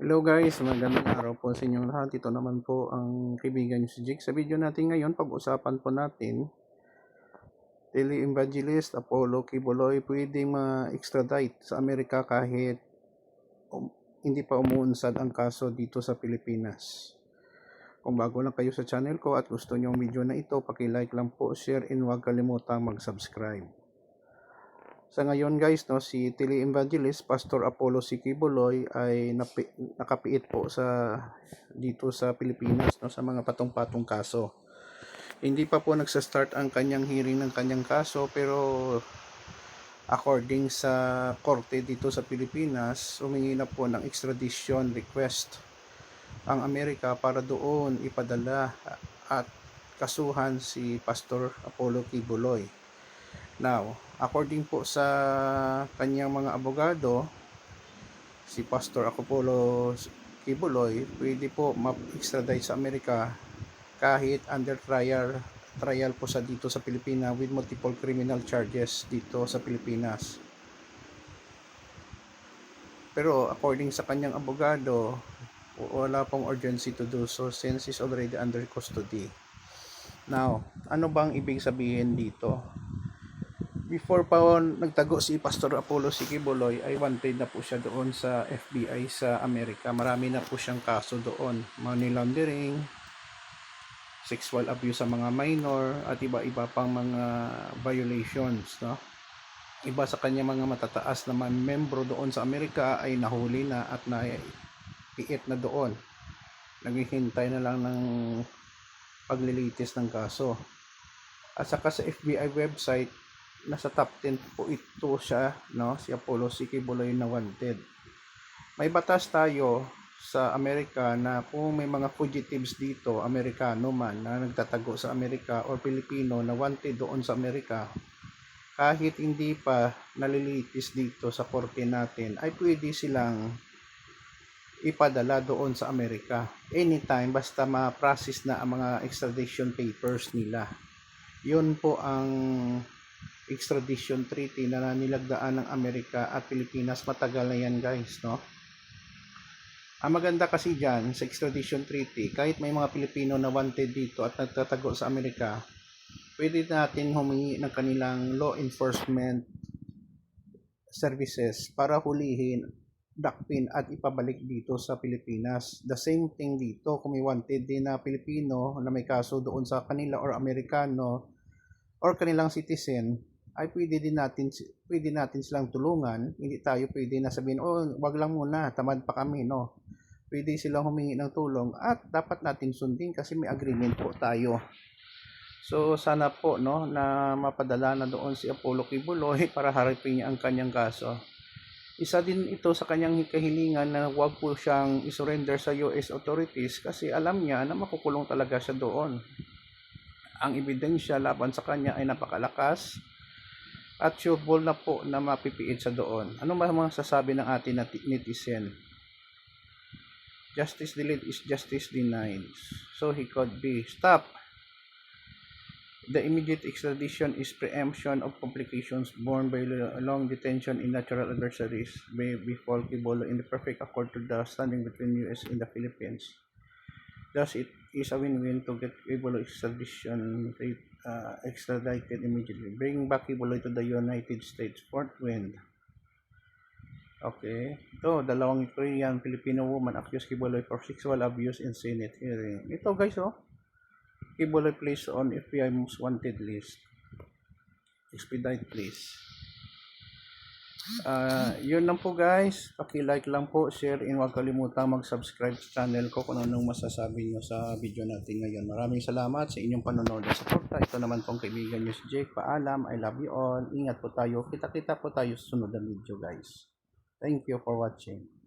Hello guys, magandang araw po sa inyong lahat. Ito naman po ang kaibigan niyo si Jake. Sa video natin ngayon, pag-usapan po natin, tele-evangelist Apollo Kiboloy pwedeng ma-extradite sa Amerika kahit um, hindi pa umuunsad ang kaso dito sa Pilipinas. Kung bago lang kayo sa channel ko at gusto niyo ang video na ito, paki-like lang po, share, and huwag kalimutang mag-subscribe. Sa ngayon guys, no, si tele-evangelist Pastor Apollo Sikibuloy ay napi, nakapiit po sa dito sa Pilipinas no, sa mga patong-patong kaso. Hindi pa po nagsa-start ang kanyang hearing ng kanyang kaso pero according sa korte dito sa Pilipinas, humingi na po ng extradition request ang Amerika para doon ipadala at kasuhan si Pastor Apollo Kibuloy. Now, according po sa kanyang mga abogado, si Pastor Apollo Kibuloy pwede po ma-extradite sa Amerika kahit under trial trial po sa dito sa Pilipinas with multiple criminal charges dito sa Pilipinas. Pero according sa kanyang abogado, wala pong urgency to do so since he's already under custody. Now, ano bang ibig sabihin dito? Before pa nagtago si Pastor Apollo Sikibuloy ay wanted na po siya doon sa FBI sa Amerika. Marami na po siyang kaso doon. Money laundering, sexual abuse sa mga minor, at iba-iba pang mga violations. No? Iba sa kanya mga matataas na mga membro doon sa Amerika ay nahuli na at naipiit na doon. Naghihintay na lang ng paglilitis ng kaso. At saka sa FBI website, nasa top 10 po ito siya, no? Si Apollo Sikibuloy na wanted. May batas tayo sa Amerika na kung may mga fugitives dito, Amerikano man, na nagtatago sa Amerika or Pilipino na wanted doon sa Amerika, kahit hindi pa nalilitis dito sa korte natin, ay pwede silang ipadala doon sa Amerika. Anytime, basta ma-process na ang mga extradition papers nila. Yun po ang extradition treaty na nilagdaan ng Amerika at Pilipinas. Matagal na yan guys, no? Ang maganda kasi dyan sa extradition treaty, kahit may mga Pilipino na wanted dito at nagtatago sa Amerika, pwede natin humingi ng kanilang law enforcement services para hulihin dakpin at ipabalik dito sa Pilipinas. The same thing dito, kung may wanted din na Pilipino na may kaso doon sa kanila or Amerikano or kanilang citizen, ay pwede din natin pwede natin silang tulungan. Hindi tayo pwede na sabihin, "Oh, wag lang muna, tamad pa kami", no. Pwede silang humingi ng tulong at dapat natin sundin kasi may agreement po tayo. So sana po no na mapadala na doon si Apollo Kibuloy para harapin niya ang kanyang kaso. Isa din ito sa kanyang kahilingan na wag po siyang isurrender sa US authorities kasi alam niya na makukulong talaga siya doon. Ang ebidensya laban sa kanya ay napakalakas at sureball na po na mapipiit sa doon. Ano ba mga sasabi ng ating netizen? Justice delayed is justice denied. So he could be stopped. The immediate extradition is preemption of complications born by long detention in natural adversaries by before Kibolo in the perfect accord to the standing between US and the Philippines. Thus, it is a win-win to get Kibolo extradition uh, extradited immediately. Bring back Kibolo to the United States. Fourth wind. Okay. Ito, dalawang Korean Filipino woman accused Kiboloy for sexual abuse in Senate hearing. Ito guys, oh. Kiboloy placed on FBI most wanted list. Expedite please. Uh, yun lang po guys. Paki-like lang po, share, and huwag kalimutang mag-subscribe sa channel ko kung anong masasabi nyo sa video natin ngayon. Maraming salamat sa inyong panonood at suporta. Ito naman pong kaibigan nyo si Jake. Paalam, I love you all. Ingat po tayo. Kita-kita po tayo sa sunod na video guys. Thank you for watching.